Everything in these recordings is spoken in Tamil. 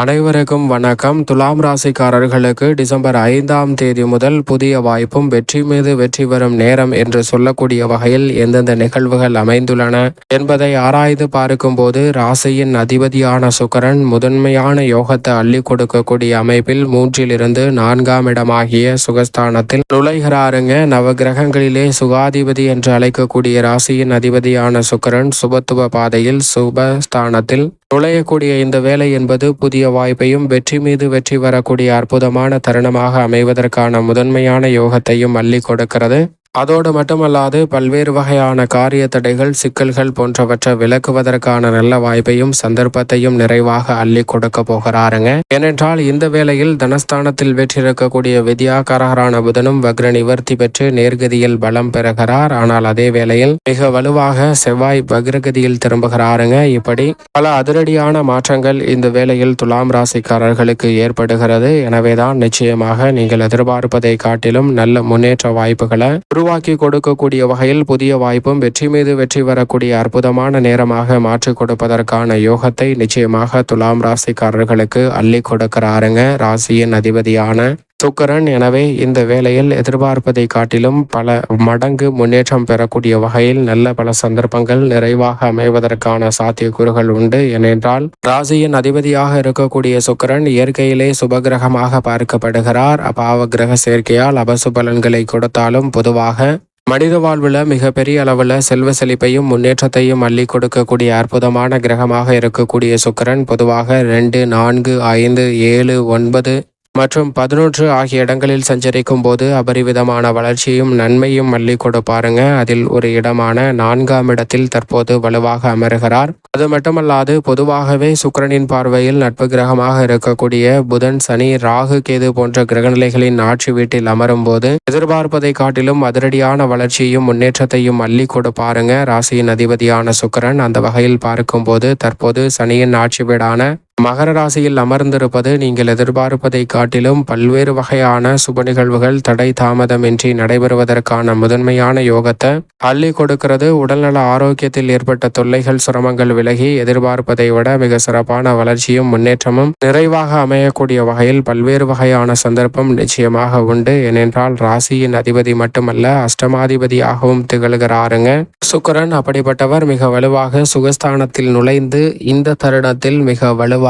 அனைவருக்கும் வணக்கம். துலாம் ராசிக்காரர்களுக்கு டிசம்பர் ஐந்தாம் தேதி முதல் புதிய வாய்ப்பும் வெற்றி மீது வெற்றி வரும் நேரம் என்று சொல்லக்கூடிய வகையில் எந்தெந்த நிகழ்வுகள் அமைந்துள்ளன என்பதை ஆராய்ந்து பார்க்கும்போது ராசியின் அதிபதியான சுக்கரன் முதன்மையான யோகத்தை அள்ளி கொடுக்கக்கூடிய அமைப்பில் மூன்றிலிருந்து நான்காம் இடமாகிய சுகஸ்தானத்தில் நுழைகிறாருங்க. நவகிரகங்களிலே சுகாதிபதி என்று அழைக்கக்கூடிய ராசியின் அதிபதியான சுக்கரன் சுபத்துவ பாதையில் சுபஸ்தானத்தில் நுழையக்கூடிய இந்த வேலை என்பது புதிய வாய்ப்பையும் வெற்றி மீது வெற்றி வரக்கூடிய அற்புதமான தருணமாக அமைவதற்கான முதன்மையான யோகத்தையும் அள்ளி கொடுக்கிறது. அதோடு மட்டுமல்லாது பல்வேறு வகையான காரிய தடைகள் சிக்கல்கள் போன்றவற்றை விளக்குவதற்கான நல்ல வாய்ப்பையும் சந்தர்ப்பத்தையும் நிறைவாக அள்ளி கொடுக்க போகிறாருங்க. ஏனென்றால் இந்த வேளையில் தனஸ்தானத்தில் வெற்றிருக்கக்கூடிய வித்யாகாரகரான புதனும் வக்ர நிவர்த்தி பெற்று நேர்கதியில் பலம் பெறுகிறார். ஆனால் அதே வேளையில் மிக வலுவாக செவ்வாய் வக்ரகதியில் திரும்புகிறாருங்க. இப்படி பல அதிரடியான மாற்றங்கள் இந்த வேளையில் துலாம் ராசிக்காரர்களுக்கு ஏற்படுகிறது. எனவேதான் நிச்சயமாக நீங்கள் எதிர்பார்ப்பதை காட்டிலும் நல்ல முன்னேற்ற வாய்ப்புகளை உருவாக்கி கொடுக்கக்கூடிய வகையில் புதிய வாய்ப்பும் வெற்றி மீது வெற்றி வரக்கூடிய அற்புதமான நேரமாக மாற்றிக் கொடுப்பதற்கான யோகத்தை நிச்சயமாக துலாம் ராசிக்காரர்களுக்கு அள்ளி கொடுக்கிறாருங்க. ராசியின் அதிபதியான சுக்கரன் எனவே இந்த வேளையில் எதிர்பார்ப்பதை காட்டிலும் பல மடங்கு முன்னேற்றம் பெறக்கூடிய வகையில் நல்ல பல சந்தர்ப்பங்கள் நிறைவாக அமைவதற்கான சாத்தியக்கூறுகள் உண்டு. ஏனென்றால் ராசியின் அதிபதியாக இருக்கக்கூடிய சுக்கரன் இயற்கையிலே சுபகிரகமாக பார்க்கப்படுகிறார். அபாவ கிரக சேர்க்கையால் அபசு பலன்களை கொடுத்தாலும் பொதுவாக மனித வாழ்வில் மிகப்பெரிய அளவில் செல்வ செழிப்பையும் முன்னேற்றத்தையும் அள்ளி கொடுக்கக்கூடிய அற்புதமான கிரகமாக இருக்கக்கூடிய சுக்கரன் பொதுவாக ரெண்டு நான்கு ஐந்து ஏழு ஒன்பது மற்றும் பதினொன்று ஆகிய இடங்களில் சஞ்சரிக்கும் போது அபரிவிதமான வளர்ச்சியும் நன்மையும் அள்ளி கொடுப்பாருங்க அதில் ஒரு இடமான நான்காம் இடத்தில் தற்போது வலுவாக அமருகிறார். அது மட்டுமல்லாது பொதுவாகவே சுக்கரனின் பார்வையில் நட்பு கிரகமாக இருக்கக்கூடிய புதன் சனி ராகு கேது போன்ற கிரகநிலைகளின் ஆட்சி வீட்டில் அமரும் போது எதிர்பார்ப்பதை காட்டிலும் அதிரடியான வளர்ச்சியும் முன்னேற்றத்தையும் அள்ளி கொடுப்பாருங்க ராசியின் அதிபதியான சுக்கரன் அந்த வகையில் பார்க்கும்போது தற்போது சனியின் ஆட்சி வீடான மகர ராசியில் அமர்ந்திருப்பது நீங்கள் எதிர்பார்ப்பதை காட்டிலும் பல்வேறு வகையான சுப நிகழ்வுகள் தடை தாமதமின்றி நடைபெறுவதற்கான முதன்மையான யோகத்தை அள்ளி கொடுக்கிறது. உடல்நல ஆரோக்கியத்தில் ஏற்பட்ட தொல்லைகள் சிரமங்கள் விலகி எதிர்பார்ப்பதை விட மிக சிறப்பான வளர்ச்சியும் முன்னேற்றமும் நிறைவாக அமையக்கூடிய வகையில் பல்வேறு வகையான சந்தர்ப்பம் நிச்சயமாக உண்டு. ஏனென்றால் ராசியின் அதிபதி மட்டுமல்ல அஷ்டமாதிபதியாகவும் திகழ்கிறாருங்க. சுக்கரன் அப்படிப்பட்டவர் மிக வலுவாக சுகஸ்தானத்தில் நுழைந்து இந்த தருணத்தில் மிக வலுவாக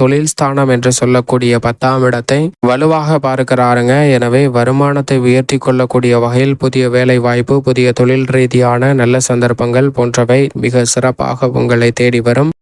தொழில் ஸ்தானம் என்று சொல்லக்கூடிய பத்தாம் இடத்தை வலுவாக பார்க்கிறாருங்க. எனவே வருமானத்தை உயர்த்தி கொள்ளக்கூடிய வகையில் புதிய வேலை வாய்ப்பு புதிய தொழில் ரீதியான நல்ல சந்தர்ப்பங்கள் போன்றவை மிக சிறப்பாக உங்களை தேடி வரும்.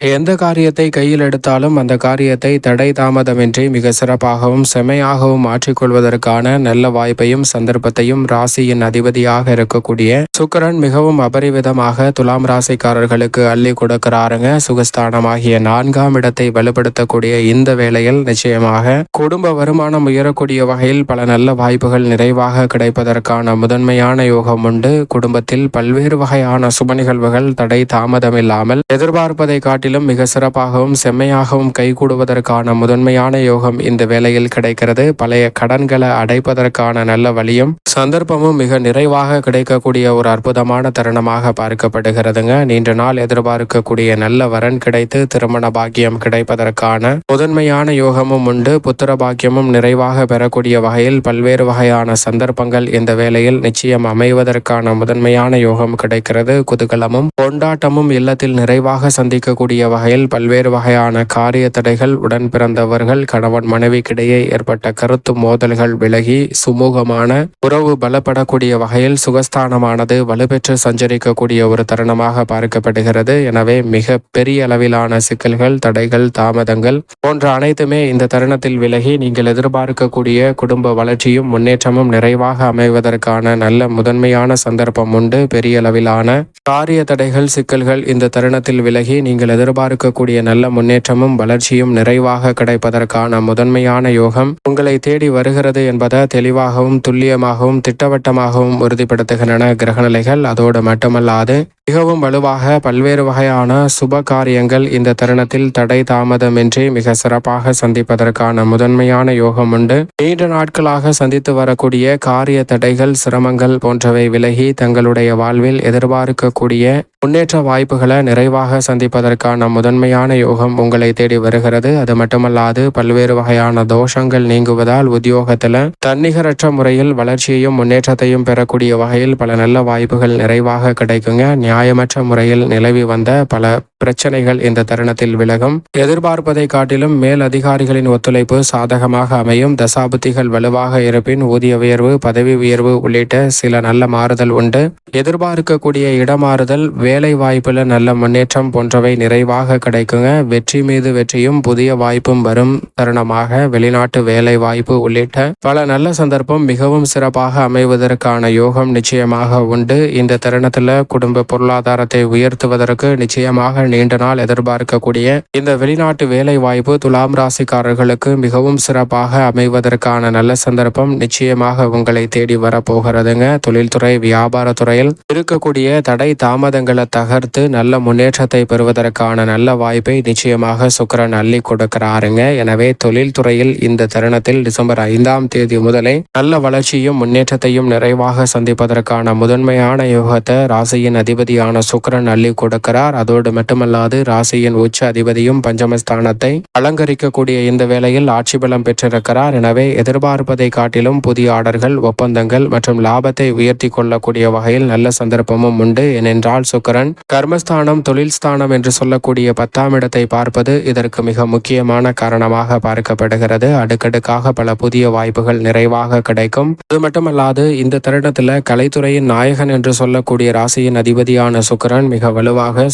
எந்த காரியத்தை கையில் எடுத்தாலும் அந்த காரியத்தை தடை தாமதமின்றி மிக சிறப்பாகவும் செமையாகவும் மாற்றிக்கொள்வதற்கான நல்ல வாய்ப்பையும் சந்தர்ப்பத்தையும் ராசியின் அதிபதியாக இருக்கக்கூடிய சுக்கரன் மிகவும் அபரிவிதமாக துலாம் ராசிக்காரர்களுக்கு அள்ளி கொடுக்கிறாருங்க. சுகஸ்தானமாகிய நான்காம் இடத்தை வலுப்படுத்தக்கூடிய இந்த வேளையில் நிச்சயமாக குடும்ப வருமானம் உயரக்கூடிய வகையில் பல நல்ல வாய்ப்புகள் நிறைவாக கிடைப்பதற்கான முதன்மையான யோகம் உண்டு. குடும்பத்தில் பல்வேறு வகையான சுப நிகழ்வுகள் தடை தாமதமில்லாமல் எதிர்பார்ப்பதை காட்டி காட்டிலும் மிக சிறப்பாகவும் செம்மையாகவும் கைகூடுவதற்கான முதன்மையான யோகம் இந்த வேளையில் கிடைக்கிறது. பழைய கடன்களை அடைப்பதற்கான நல்ல வழியும் சந்தர்ப்பமும் மிக நிறைவாக கிடைக்கக்கூடிய ஒரு அற்புதமான தருணமாக பார்க்கப்படுகிறதுங்க. நீண்ட நாள் எதிர்பார்க்கக்கூடிய நல்ல வரன் கிடைத்து திருமண பாக்கியம் கிடைப்பதற்கான முதன்மையான யோகமும் உண்டு. புத்திர பாக்கியமும் நிறைவாக பெறக்கூடிய வகையில் பல்வேறு வகையான சந்தர்ப்பங்கள் இந்த வேளையில் நிச்சயம் அமைவதற்கான முதன்மையான யோகம் கிடைக்கிறது. குதூகலமும் கொண்டாட்டமும் இல்லத்தில் நிறைவாக சந்திக்கக்கூடிய வகையில் பல்வேறு வகையான காரிய தடைகள் உடன் பிறந்தவர்கள் கணவன் மனைவிக்கிடையே ஏற்பட்ட கருத்து மோதல்கள் விலகி சுமூகமான உறவு பலப்படக்கூடிய வகையில் சுகஸ்தானமானது வலுப்பெற்று சஞ்சரிக்கக்கூடிய ஒரு தருணமாக பார்க்கப்படுகிறது. எனவே மிக பெரிய அளவிலான சிக்கல்கள் தடைகள் தாமதங்கள் போன்ற அனைத்துமே இந்த தருணத்தில் விலகி நீங்கள் எதிர்பார்க்கக்கூடிய குடும்ப வளர்ச்சியும் முன்னேற்றமும் நிறைவாக அமைவதற்கான நல்ல முதன்மையான சந்தர்ப்பம் உண்டு. பெரிய அளவிலான காரிய தடைகள் சிக்கல்கள் இந்த தருணத்தில் விலகி நீங்கள் எதிர்பார்க்கக்கூடிய நல்ல முன்னேற்றமும் வளர்ச்சியும் நிறைவாக கிடைப்பதற்கான முதன்மையான யோகம் உங்களை தேடி வருகிறது என்பதை தெளிவாகவும் துல்லியமாகவும் திட்டவட்டமாகவும் உறுதிப்படுத்துகின்றன கிரகநிலைகள். அதோடு மட்டுமல்லாது மிகவும் வலுவாக பல்வேறு வகையான சுப காரியங்கள் இந்த தருணத்தில் தடை தாமதமின்றி மிக சிறப்பாக சந்திப்பதற்கான முதன்மையான யோகம் உண்டு. நீண்ட நாட்களாக சந்தித்து வரக்கூடிய காரிய தடைகள் சிரமங்கள் போன்றவை விலகி தங்களுடைய வாழ்வில் எதிர்பார்க்கக்கூடிய முன்னேற்ற வாய்ப்புகளை நிறைவாக சந்திப்பதற்கான முதன்மையான யோகம் உங்களை தேடி வருகிறது. அது மட்டுமல்லாது பல்வேறு வகையான தோஷங்கள் நீங்குவதால் உத்தியோகத்தில் தன்னிகரற்ற முறையில் வளர்ச்சியையும் முன்னேற்றத்தையும் பெறக்கூடிய வகையில் பல நல்ல வாய்ப்புகள் நிறைவாக கிடைக்குங்க. நியாயமற்ற முறையில் நிலவி வந்த பல பிரச்சனைகள் இந்த தருணத்தில் விலகும். எதிர்பார்ப்பதை காட்டிலும் மேல் அதிகாரிகளின் ஒத்துழைப்பு சாதகமாக அமையும். தசாபுத்திகள் வலுவாக இருப்பின் ஊதிய உயர்வு பதவி உயர்வு உள்ளிட்ட சில நல்ல மாறுதல் உண்டு. எதிர்பார்க்கக்கூடிய இடமாறுதல் வேலை வாய்ப்பில் நல்ல முன்னேற்றம் போன்றவை நிறைவாக கிடைக்குங்க. வெற்றி மீது வெற்றியும் புதிய வாய்ப்பும் வரும் தருணமாக. வெளிநாட்டு வேலை வாய்ப்பு உள்ளிட்ட பல நல்ல சந்தர்ப்பம் மிகவும் சிறப்பாக அமைவதற்கான யோகம் நிச்சயமாக உண்டு. இந்த தருணத்தில் குடும்ப பொருளாதாரத்தை உயர்த்துவதற்கு நிச்சயமாக நீண்ட நாள் எதிர்பார்க்கக்கூடிய இந்த வெளிநாட்டு வேலை வாய்ப்பு துலாம் ராசிக்காரர்களுக்கு மிகவும் சிறப்பாக அமைவதற்கான நல்ல சந்தர்ப்பம் நிச்சயமாக உங்களை தேடி வரப்போகிறதுங்க. தொழில்துறை வியாபாரத்துறையில் இருக்கக்கூடிய தடை தாமதங்களை தகர்த்து நல்ல முன்னேற்றத்தை பெறுவதற்கான நல்ல வாய்ப்பை நிச்சயமாக சுக்கரன் அள்ளி கொடுக்கிறாருங்க. எனவே தொழில்துறையில் இந்த தருணத்தில் டிசம்பர் ஐந்தாம் தேதி முதலே நல்ல வளர்ச்சியும் முன்னேற்றத்தையும் நிறைவாக சந்திப்பதற்கான முதன்மையான யோகத்தை ராசியின் அதிபதியான சுக்கரன் அள்ளி கொடுக்கிறார். அதோடு மட்டும் மட்டுமல்லாது ராசியின் உச்ச அதிபதியும் பஞ்சமஸ்தானத்தை அலங்கரிக்கக்கூடிய இந்த வேளையில் ஆட்சி பலம் பெற்றிருக்கிறார். எனவே எதிர்பார்ப்பதை காட்டிலும் புதிய ஆர்டர்கள் ஒப்பந்தங்கள் மற்றும் லாபத்தை உயர்த்தி கொள்ளக்கூடிய வகையில் நல்ல சந்தர்ப்பமும் உண்டு. ஏனென்றால் சுக்கரன் கர்மஸ்தானம் தொழில் ஸ்தானம் என்று சொல்லக்கூடிய பத்தாம் இடத்தை பார்ப்பது இதற்கு மிக முக்கியமான காரணமாக பார்க்கப்படுகிறது. அடுக்கடுக்காக பல புதிய வாய்ப்புகள் நிறைவாக கிடைக்கும். அது மட்டுமல்லாது இந்த தருணத்தில் கலைத்துறையின் நாயகன் என்று சொல்லக்கூடிய ராசியின் அதிபதியான சுக்கரன் மிக வலுவாக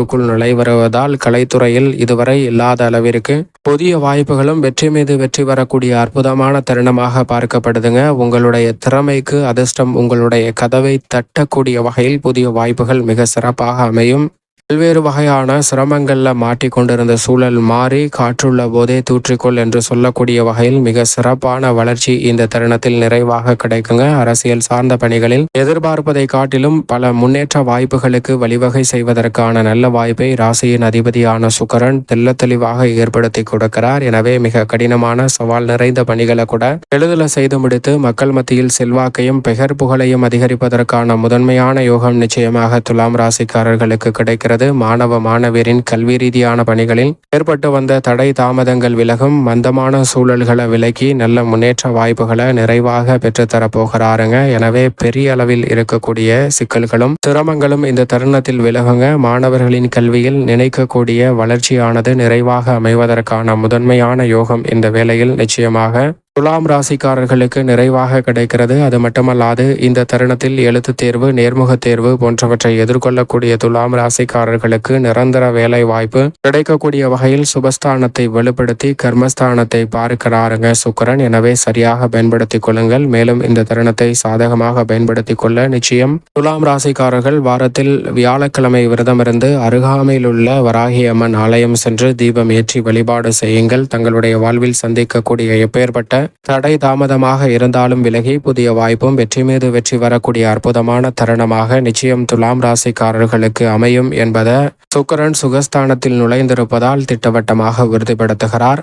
சுகஸ்தானத்திற்குள் நுழைவருவதால் கலைத்துறையில் இதுவரை இல்லாத அளவிற்கு புதிய வாய்ப்புகளும் வெற்றி மீது வெற்றி வரக்கூடிய அற்புதமான தருணமாக பார்க்கப்படுதுங்க. உங்களுடைய திறமைக்கு அதிர்ஷ்டம் உங்களுடைய கதவை தட்டக்கூடிய வகையில் புதிய வாய்ப்புகள் மிக சிறப்பாக அமையும். பல்வேறு வகையான சிரமங்களில் மாட்டிக்கொண்டிருந்த சூழல் மாறி காற்றுள்ள போதே தூற்றிக்கொள் என்று சொல்லக்கூடிய வகையில் மிக சிறப்பான வளர்ச்சி இந்த தருணத்தில் நிறைவாக கிடைக்குங்க. அரசியல் சார்ந்த பணிகளில் எதிர்பார்ப்பதை காட்டிலும் பல முன்னேற்ற வாய்ப்புகளுக்கு வழிவகை செய்வதற்கான நல்ல வாய்ப்பை ராசியின் அதிபதியான சுக்கரன் தெல்ல தெளிவாக ஏற்படுத்தி கொடுக்கிறார். எனவே மிக கடினமான சவால் நிறைந்த பணிகளை கூட எழுதல செய்து முடித்து மக்கள் மத்தியில் செல்வாக்கையும் பெயர் புகழையும் அதிகரிப்பதற்கான முதன்மையான யோகம் நிச்சயமாக துலாம் ராசிக்காரர்களுக்கு கிடைக்கிறது. உள்ளது மாணவ மாணவியரின் கல்வி ரீதியான பணிகளில் ஏற்பட்டு வந்த தடை தாமதங்கள் விலகும் மந்தமான சூழல்களை விலக்கி நல்ல முன்னேற்ற வாய்ப்புகளை நிறைவாக பெற்றுத்தரப்போகிறாருங்க எனவே பெரிய அளவில் இருக்கக்கூடிய சிக்கல்களும் சிரமங்களும் இந்த தருணத்தில் விலகுங்க. மாணவர்களின் கல்வியில் நினைக்கக்கூடிய வளர்ச்சியானது நிறைவாக அமைவதற்கான முதன்மையான யோகம் இந்த வேளையில் நிச்சயமாக துலாம் ராசிக்காரர்களுக்கு நிறைவாக கிடைக்கிறது. அது மட்டுமல்லாது இந்த தருணத்தில் எழுத்து தேர்வு நேர்முக தேர்வு போன்றவற்றை எதிர்கொள்ளக்கூடிய துலாம் ராசிக்காரர்களுக்கு நிரந்தர வேலை வாய்ப்பு கிடைக்கக்கூடிய வகையில் சுபஸ்தானத்தை வலுப்படுத்தி கர்மஸ்தானத்தை பார்க்கிறாருங்க சுக்கரன். எனவே சரியாக பயன்படுத்திக் கொள்ளுங்கள். மேலும் இந்த தருணத்தை சாதகமாக பயன்படுத்திக் கொள்ள நிச்சயம். துலாம் ராசிக்காரர்கள் வாரத்தில் வியாழக்கிழமை விரதமிருந்து அருகாமையில் உள்ள வராகி அம்மன் ஆலயம் சென்று தீபம் ஏற்றி வழிபாடு செய்யுங்கள். தங்களுடைய வாழ்வில் சந்திக்கக்கூடிய எப்பேற்பட்ட தடை தாமதமாக இருந்தாலும் விலகி புதிய வாய்ப்பும் வெற்றி மீது வெற்றி வரக்கூடிய அற்புதமான தருணமாக நிச்சயம் துலாம் ராசிக்காரர்களுக்கு அமையும் என்பதை சுக்கரன் சுகஸ்தானத்தில் நுழைந்திருப்பதால் திட்டவட்டமாக உறுதிப்படுத்துகிறார்.